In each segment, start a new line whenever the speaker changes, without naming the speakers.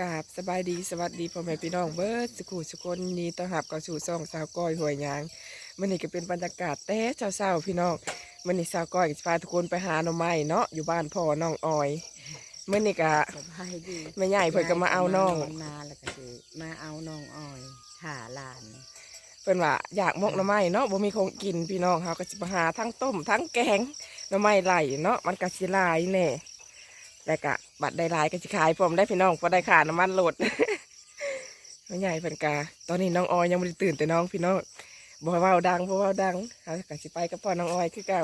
กราบสบายดีสวัสดีพ่อแม่พี่น้องเบิร์ดสกูสุคนยินดีต้อนรับเข้าสู่ซ่องสาวก้อยหวยยางมันนี่ก็เป็นบรรยากาศแต่เช้าๆพี่น้องมันนี่สาวก้อยก็จะพาทุกคนไปหาหน่อไม้เนาะอยู่บ้านพ่อน้องออยมันนี่ก็
สบายดี
แม่ใหญ่เพิ่นก็มาเอาน้อง
มาแล้วก็คือมาเอาน้องอ้อยถ่าหลาน
เพิ่นว่าอยากมกหน่อไม้เนาะบ่มีของกินพี่น้องเฮาก็สิไปหาทั้งต้มทั้งแกงหน่อไม้ไหลเนาะมันก็สิหลายแน่ แล้วก็บัตรได้ลายก็สิขายพร้อมได้พี่น้องพอได้ค่าน้ำมันโหลดแม่ใหญ่เพิ่นกาตอนนี้น้องออยยังบ่ได้ตื่นแต่น้องพี่น้องบ่เว้าดังบ่เว้าดังเฮาก็สิไปกับพ่อน้องออยคือเก่า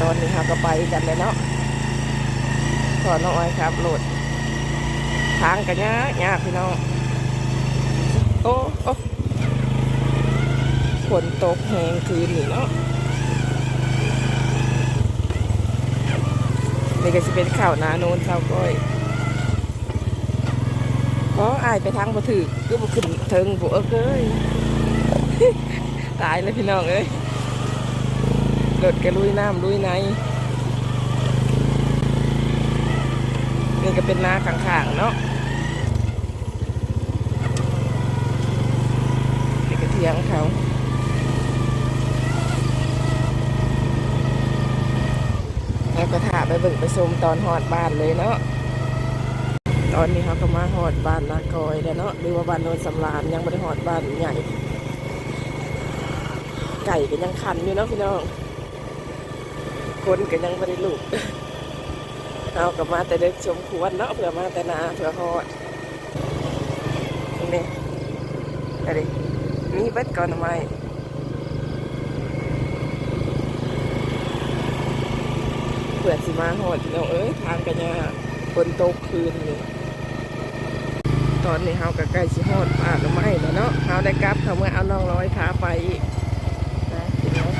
ตอนนี้เฮาก็ไปกันแล้วเนาะพ่อน้องออยครับโหลดทางก็ยากยากพี่น้องโอ้โอ้ฝนตกแหงคืนนี่เนาะ ก็จะเป็นข่าวนาโนนชาวก้อยเพราะอายไปทางบ่ถือก็บ่ขึ้นเทิงบ่เอเ้ยตายเลยพี่น้องเอ้ยรถกระลุยน้ำลุยในนี่ก็เป็นนาข้างๆเนาะนี่ก็เทียงเขา แล้วก็ถ่า ไปเบิ่งไปชมตอนหอดบ้านเลยเนาะตอนนี้เขาก็มาหอดบ้านนากอยแล้วเนาะหรือว่าบ้านโนนสำรานยังไม่ได้หอดบ้านใหญ่ ไก่ก็ยังคันอยู่เนาะพี่น้องคนก็ยังไม่ได้ลูกเอากลับมาแต่เด็กชมควรเนาะเผื่อมาแต่นาเผื่อหอดนี่อะไรมีเบ็ดก่อนทำไม เผื่อสิมาหอดพี่น้องเอ้ยทางกันยากฝนตกคืนนี่ตอนนี้เฮาก็ใกล้สิฮอดป่าหรือไม่แล้วเนาะเฮาได้กลับเขาเมื่อเอาน้องร้อยพาไปอีกนะพี่น้อง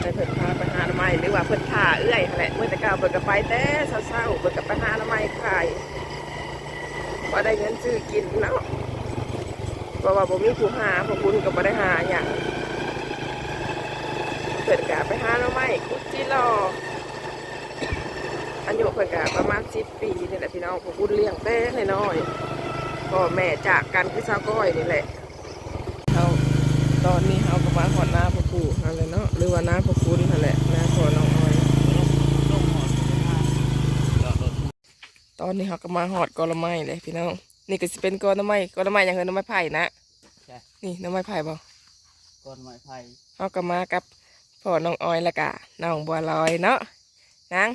ไปเพิ่นพาไปหาหน่อไม้หรือว่าเพิ่นท่าเอื้อยแหละเมื่อแต่ก่าเพิ่นก็ไปแต่เช้าๆเพิ่นก็ไปหาหน่อไม้ขายพอได้เงินซื้อกินเนาะเพราะว่าบ่มีผู้หาพวกคุณก็บ่ได้หาหยัง เปิดกะไปหาเราไม่คุดจีรออายุเปิดกะประมาณสิบปีนี่แหละพี่น้องผมพูดเลี้ยงแต่น้อยๆพ่อแม่จากกันคือชาวก้อยนี่แหละเขาตอนนี้เขาก็มาหอดหน้าพ่อปู่นั่นแหละเนาะหรือว่าหน้าพ่อคุณนั่นแหละหน้าพ่อน้องอ้อยตอนนี้เขาก็มาหอดกอละไม้เลยพี่น้องนี่ก็จะเป็นกอละไม้กอละไม้อย่างเงี้ยน้ำไม้ไผ่นะ
ใช่
นี่น้ำไม้ไผ่บ่
ก้อนไม้ไผ่
เขาก็มากับ พ่อน้องออยและกะน้องบัวลอยเนาะนาง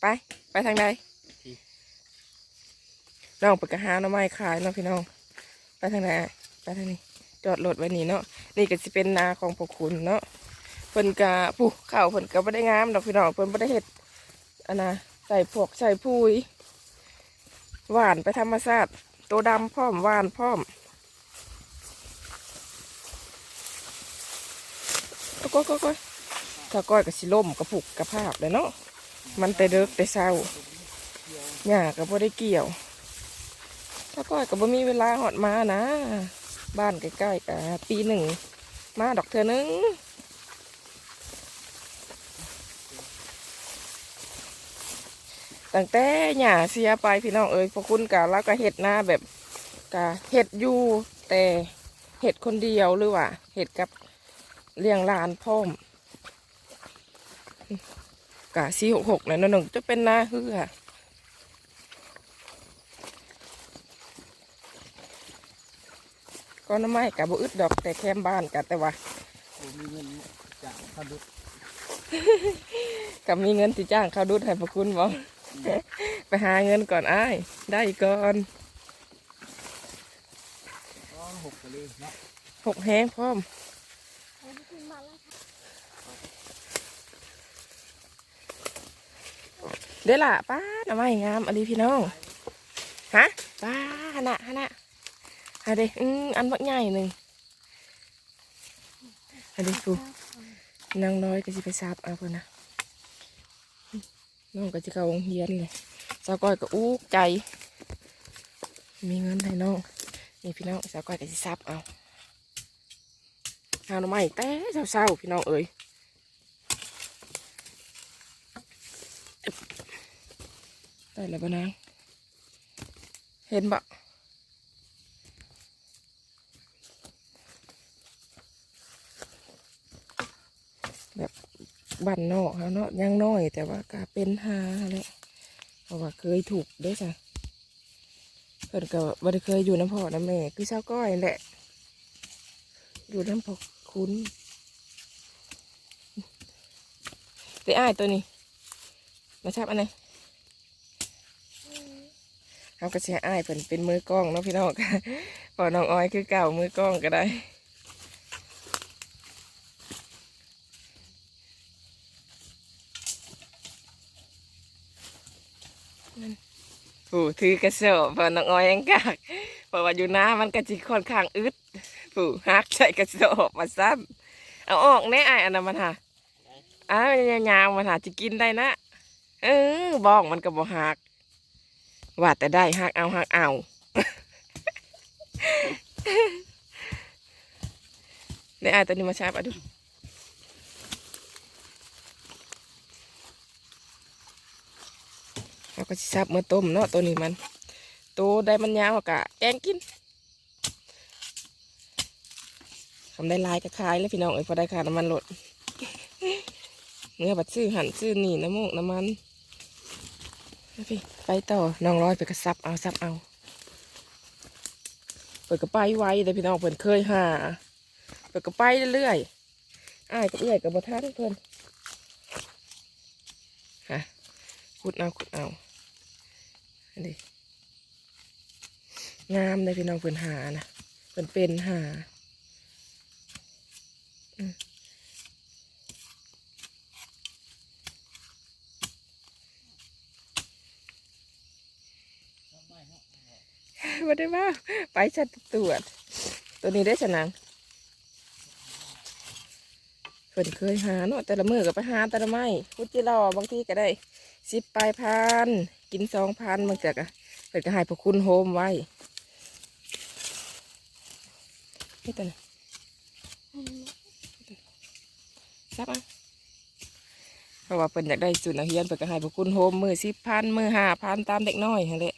ไป ไปทางใดน้องไปกระหาน้องไม้ขายเนาะพี่น้อง ไปทางไหนไปทางนี้ จอดรถไว้นี่เนาะนี่ก็จะเป็นนาของพวกคุณเนาะเพิ่นกะผู้ข้าวเพิ่นก็ไม่ได้งามดอกพี่น้องเพิ่นไม่ได้เห็ดอันนะใส่พวกใส่ปุยหวานไปธรรมชาติตัวดำพร้อมหวานพร้อมก็ก็ก็ก็ ถ้าก้อยกับสิล่มกระปุกกระภาพเลยเนาะมันแต่เด็กแต่เศร้าหญ้าก็บ่ได้เกี่ยว ถ้าก้อยก็บ่มีเวลาหอดมานะ บ้านใกล้ๆกับปีหนึ่งมาดอกเธอนึงตั้งแต่หญ้าเสียไปพี่น้องเอ้ยพวกคุณกะแล้วก็เห็ดหน้าแบบกะเห็ดอยู่แต่เห็ดคนเดียวหรือว่าเห็ดกับเลี้ยงลานพ่อม กะสี่หกหกเนี่ยหนึ่งจะเป็นหน้าเฮือก็น้ำไม้กะบุอึดดอกแต่แคมบ้านกะแต่ว่า
ผมมีเงินจากขดุด
กับมีเงินที่จ้างเขาดูดให้พระคุณบอกไปหาเงินก่อนอ้ายได้ก่อน
ก็หกไปเลยเนาะ
หกแห้งพร้อม เดี๋ยวล่ะป้าหน่อไม้งามอันนี้พี่น้องฮะป้าฮะนะฮะนะฮะเด็อืมอันบักใหญ่หนึ่งฮะเด็กูนางน้อยก็จะไปซับเอาเพื่อนนะน้องก็จะเข้าโรงเรียนเลยสาวก้อยก็อู้ใจ มีเงินให้น้องนี่พี่น้องสาวก้อยก็จะซับเอาหาหน่อไม้แต่เศร้าๆพี่น้องเอ้ย ได้แล้วบ่นางเห็นบ่แบบบ้านนอกเขาเนาะยังน้อยแต่ว่าก็เป็นหาเลยเพราะว่าเคยถูกด้วยจ้ะเพิ่นก็บ่ได้เคยอยู่น้ำพ่อน้ำแม่คือเช้าก้อยแหละ อยู่น้ำพอคุณไปอ้ายตัวนี้มาชับอันไหน เขาก็เสียอ้ายเป็นเป็นมือกล้องเนาะพี่น้องพอน้องอ้อยคือเก่ามือกล้องก็ได้โอ้ถือกระสอบพอน้องอ้อยยังกากเพราะว่าอยู่น้ามันก็จิค่อนข้างอึดผู้ฮักใส่กระสอบมาซ้ำเอาออกแน่ไอ้ายอันนั้นมันหาอ้าวมันยาวๆมันหาจะกินได้นะเออบ้องมันก็บ่หัก ว่าแต่ได้หักเอาหักเอาได้อ่านตัวนี้มาใช้ปะดูเราก็สิซับเมื่อต้มเนาะตัวนี้มัน ตัวได้มันยาวกะแกงกินทำได้หลายก็ขายแล้วพี่น้องเอ้ยพอได้ค่าน้ำมันลดเนื้อบัดซื้อหั่นซื้อนี่น้ำมูกน้ำมันไปพี่ ไปต่อน้องร้อยไปกระซับเอาซับเอาเปิดกระไปไว้แต่พี่น้องเพิ่นเคยหาเปิดกระไปเรื่อยๆอ้ายกับเอื้อยกับบทันเพิ่นฮะขุดเอาขุดเอาอันนี้งามเลยพี่น้องเพิ่นหานะเพิ่นเป็นหาอืม มา ได้มาไปชัดตรวจ ตัวนี้ได้ชนะเพิ่นเคยหาเนาะแต่ละมือก็ไปหาแต่ละไม้พุจิรอบางทีก็ได้สิบปลายพันกินสองพันบางจากอะเพิ่นก็ให้พวกคุณโฮมไว้นี่ตัวนี้ซับอะเพราะว่าเพิ่นอยากได้สุนัขเฮียนเพิ่นก็ให้พวกคุณโฮมมือสิบพันมือห้าพันตามเด็กน้อยหั่นแหละ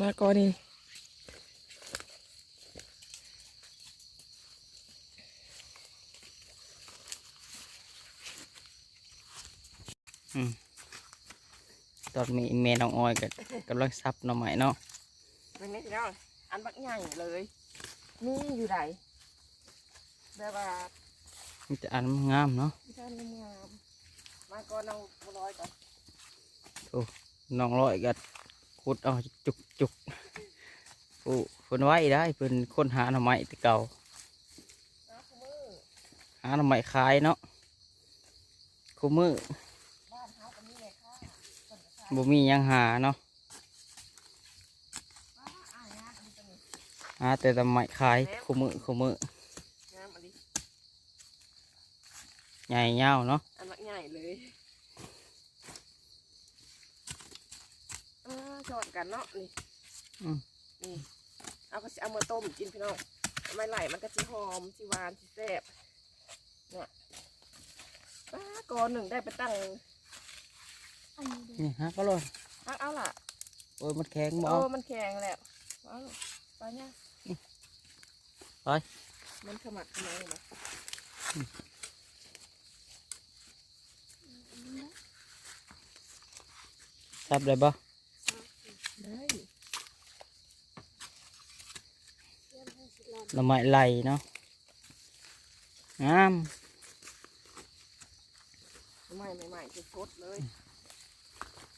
มาก่อนนี่
ตอนนี้แม่น้องออยก็กำลังซับหน่อไม้เนาะ
เป็นไงพี่น้องอันบักใหญ่เลยนี่อยู่ไหนแบบว่า
มันจะอันงามเนาะ
พี่ท่านงามๆมาก่อนเอาบัวลอยก่อน
น้องร้อยก็ ขุดเอาจุกจุกๆผู้เพิ่นไว้ได้เพิ่นค้นหาหน่อไม้ต่เก่าหาหน่อไม้ขายเนาะคู่มือ
บ้านเฮาก็มีแม่ค่ะ
บ่มียังหาเนาะ
อ่างามอันนี้ตัวนี้
หาแต่หน่อไมขายคู่มือคู่มือใหญ่ยาวเนาะ
อันบักใหญ่เลย อ่าชอนกันเนาะนี่
อืม
นี่เอาก็สิเอามาต้มกินพี่น้องไม่ไหลมันก็สิหอมสิหวานสิแซ่บเนี่ยป้าก่อนหนึ่งได้ไปตั้ง
นี่ฮะก็เลย
เอาเอาล่ะ
โอ้ยมันแข็งบ่
เอ
เอา
อมันแข็งแล้วเอาไปเนี่ย
ไป
มันขมักขมังมา
ซับได้บ่
ได้
หน่อไม้ไหลเนาะงาม
ใหม่ใหม่ๆสดเลย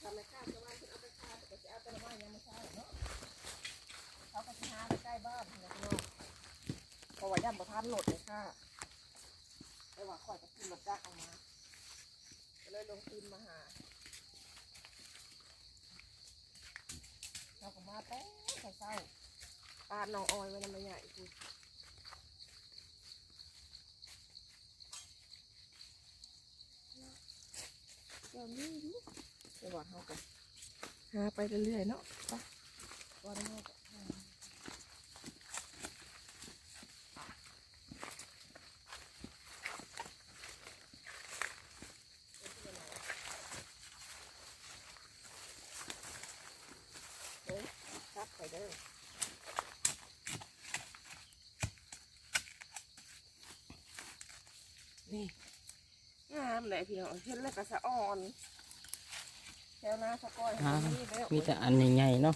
ทำไมข้าวจะว่าเอาไปข้าวจะเอาแต่ละไม้ยังไม่ใช่เนาะเขาก็จะหาใกล้บ้านนะพี่น้องเพราะว่าย่ำประทานหลดเลยค่ะแต่ว่าข่อยก็ขึ้นรถจักรเอามาก็เลยลงทุนมาหาเราก็มาแต่เศร้า ปาดน้องออยไว้น้ำไม่ใหญ่คือเดี๋ยวนี้ดิเดี๋ยวว่าเขากันหาไปเรื่อยๆเนาะไปวันนี้ก็หานี่ งามเลยพี่น้องเห็นแล้วก็สะอ่อนแถวหน้าสะก้อย
อ่า
นี่แล้ว
มีแต่อันใหญ่ๆเนาะ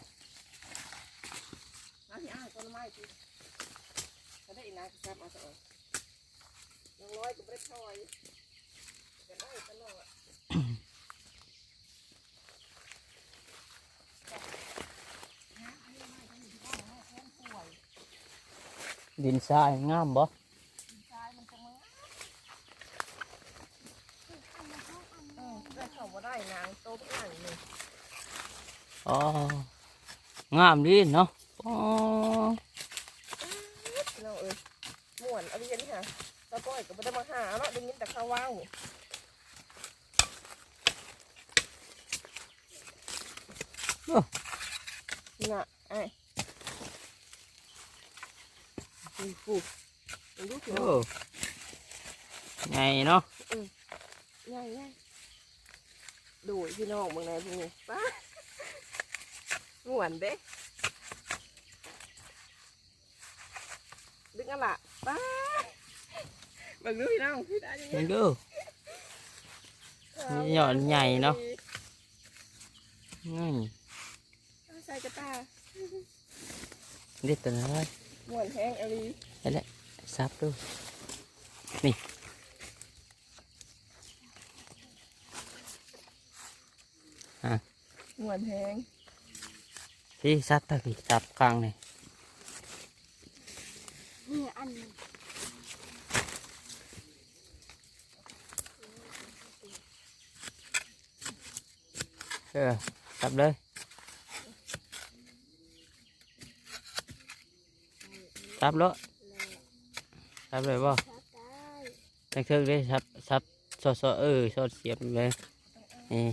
น้าที่อ้ายต้นไม้ที่ก็ได้อีนายก็แซ่บเอาซะเอยยังร้อยก็ไม่ได้ช่อยจะได้ตลอด
ดินทรายงามบ่
เออได้เข้ามาได้นางต้มอ่างนี่
อ๋องามดีเนาะอ๋อ
พี่น้องเอ้ยม่วนเอาไปเย็นค่ะตะก้อยก็ไม่ได้มาหาเนาะได้ยินแต่ข้าวว่าวนี่น่ะไอ้นี่ปูดูพี่น้
โอ้
อง
ใหญ่เนาะ
ง่ายง่ายดูพี่น้องมึงไหนพวกนี้ป้า ม่วนเด้ดึงเอันละป้าเบิ่งดูพี่น้องพี่ได้ยังไง
เห็นดู นี่
ส่กระตา
เด็ดตัวน้อย
ม่วนแห้งเอลี
ซับดูนี่
ม่วนแห้ง
ที่ตะกี้ซับกลางนี่
นี่อันนี้
เออซับเลยซับแล้วซับเลยบ่
ชักได้
ตั้งเครื่องเลยซับซับซอซอเออซอเสียบเลยนี่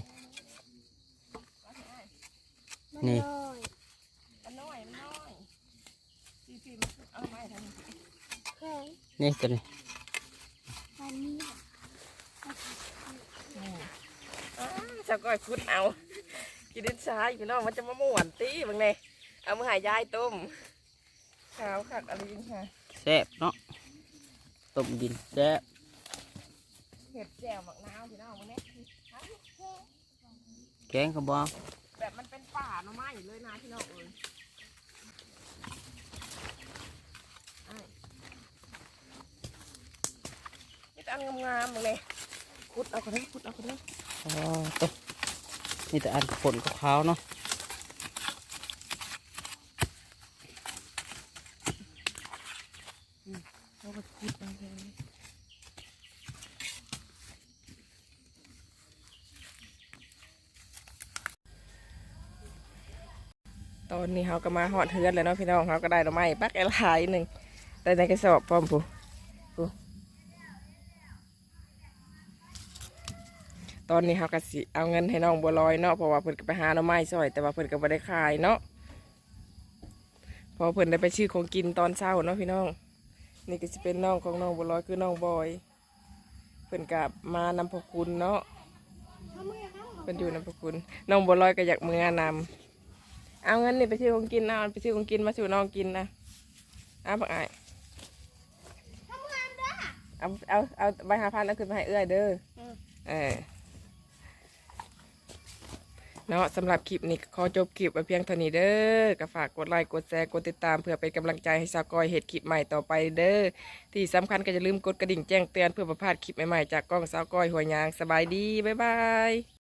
นี่
น้
อย
มันน้อยพี่พี่มันเอาไม้ทางนี้
แข็ง
นี่ตัวนี้
มันมี
อ้าเจ้าก้อยคุดเอา กินดินทรายพี่น้องมันจะมาม่วนตีบางเนี่ยเอามาใหายายต้มขาวขัดอะไรยิงค่ะ
แซ่บเนาะต้มดินแซ่บ
เห็ดแจ่วหมักนาวพี่น้องมึงเนี่ย
แกงกระบอก
แบบมันเป็นป่าหน่อไม้เลยนะพี่น้องเอ้ยไอ้นี่ อันงามๆมึงเลยคุดเอากันเลยคุดเอากันเลย
อ๋อตัวนี่แต่อันผลขาวๆเนาะ
เอาไปคุดเอาเลยตอนนี้เขาก็มาหอดเทือนแล้วเนาะพี่น้องเขาก็ได้หน่อไม้ปักไอ้ลายหนึ่งได้ในกระสอบพร้อมผู้ผู้ อนนี้เขาก็สิเอาเงินให้น้องบัวลอยเนาะเพราะว่าเพิ่นก็ไปหาหน่อไม้ซอย แต่ว่าเพิ่นก็บ่ได้ขายเนาะเพอเพิ่นได้ไปชื่อของกินตอนเช้าเนาะพี่น้อง นี่ก็จะเป็นน้องของน้องบัวลอยคือน้องบอย เพิ่นกับมานำพกคุณเนาะเพิ่นอยู่นำพกคุณน้องบัวลอยก็อยากมือนำเอาเงินนี่ไปซื้อของกินเอาไปซื้อของกินมาสู่น้องกินนะเอาบักไอายเอาเอาเอาใบหาพันเอาขึ้นมาให้เอื้อยเด้อเออ เนาะสำหรับคลิปนี้ขอจบคลิปไว้เพียงเท่านี้เด้อก็ฝากกดไลค์กดแชร์กดติดตามเพื่อเป็นกำลังใจให้สาวกอยเห็ดคลิปใหม่ต่อไปเด้อที่สำคัญก็อย่าลืมกดกระดิ่งแจ้งเตือนเพื่อประพลาดคลิปใหม่ๆจากกล้องสาวกอยหัวยยางสบายดีบ๊ายบาย